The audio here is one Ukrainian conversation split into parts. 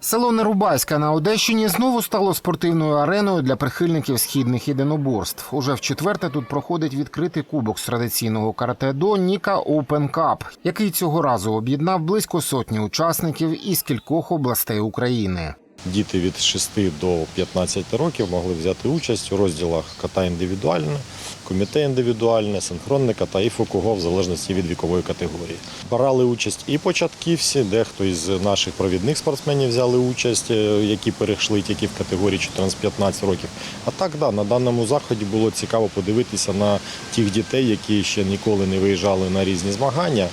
Село Нерубайська на Одещині знову стало спортивною ареною для прихильників східних єдиноборств. Уже в четверте тут проходить відкритий кубок з традиційного каратедо Ніка Open Cup, який цього разу об'єднав близько сотні учасників із кількох областей України. Діти від 6 до 15 років могли взяти участь у розділах ката індивідуальне, коміте індивідуальне, синхронне ката і фокуго в залежності від вікової категорії. Брали участь і початківці, дехто із наших провідних спортсменів взяли участь, е, які перейшли тільки в категорії 14-15 років. А так, да, на даному заході було цікаво подивитися на тих дітей, які ще ніколи не виїжджали на різні змагання,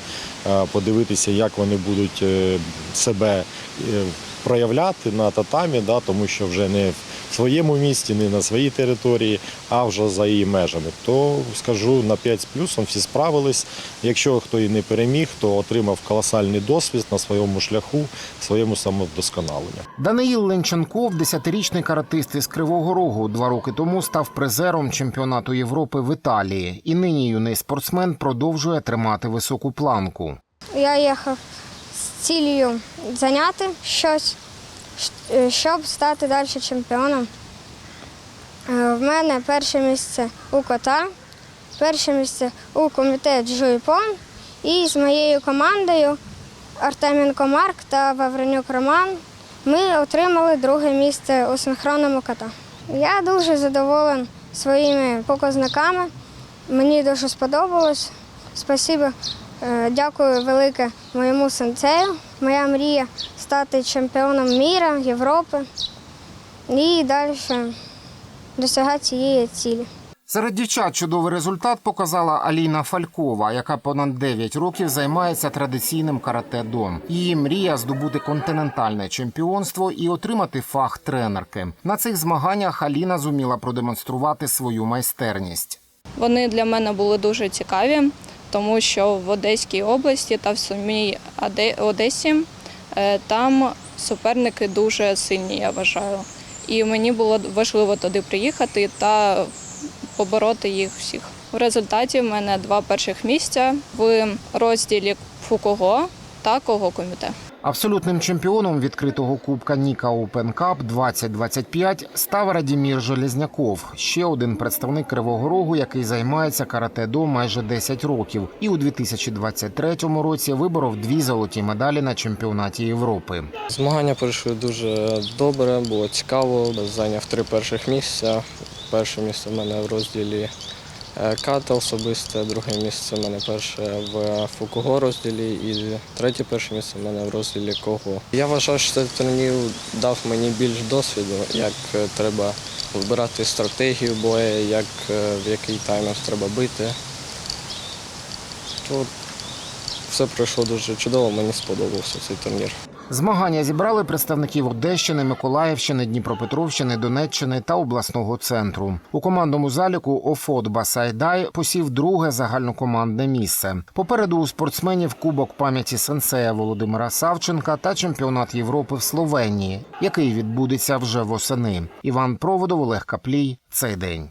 е, подивитися, як вони будуть е, себе проявляти на татамі, да, тому що вже не в своєму місті, не на своїй території, а вже за її межами. То скажу на 5 з плюсом всі справились. Якщо хто і не переміг, то отримав колосальний досвід на своєму шляху, своєму самовдосконаленню. Даниїл Ленченков, десятирічний каратист із Кривого Рогу, два роки тому став призером чемпіонату Європи в Італії. І нині юний спортсмен продовжує тримати високу планку. Я їхав цілею зайняти щось, щоб стати далі чемпіоном. Е, В мене перше місце у кота, перше місце у комітет Джуйпон. І з моєю командою Артеменко Марк та Вавренюк Роман ми отримали друге місце у синхронному кота. Я дуже задоволен своїми показниками. Мені дуже сподобалось. Спасибо. Е, Дякую велике моєму сенсею. Моя мрія стати чемпіоном міра, Європи і далі досягати цієї цілі. Серед дівчат чудовий результат показала Аліна Фалькова, яка понад 9 років займається традиційним карате-до. Її мрія здобути континентальне чемпіонство і отримати фах тренерки. На цих змаганнях Аліна зуміла продемонструвати свою майстерність. Вони для мене були дуже цікаві, тому що в Одеській області та в самій Одесі е, там суперники дуже сильні, я вважаю. І мені було важливо туди приїхати та побороти їх всіх. В результаті в мене два перших місця в розділі Фукого та Кого коміте. Абсолютним чемпіоном відкритого кубка Ніка Open Cup 2025 став Радімір Железняков, ще один представник Кривого Рогу, який займається карате-до майже 10 років, і у 2023 році виборов дві золоті медалі на чемпіонаті Європи. Змагання пройшли дуже добре, було цікаво. Зайняв три перших місця. Перше місце в мене в розділі ката особисте, друге місце в мене перше в Фукуго розділі і третє перше місце в мене в розділі Кого. Я вважаю, що цей турнір дав мені більш досвіду, як е, треба вибирати стратегію бою, як е, в який таймінг треба бити. То все пройшло дуже чудово, мені сподобався цей турнір. Змагання зібрали представників Одещини, Миколаївщини, Дніпропетровщини, Донеччини та обласного центру. У командному заліку Офот Басайдай посів друге загальнокомандне місце. Попереду у спортсменів Кубок пам'яті сенсея Володимира Савченка та чемпіонат Європи в Словенії, який відбудеться вже восени. Іван Проводов, Олег Каплій. Цей день.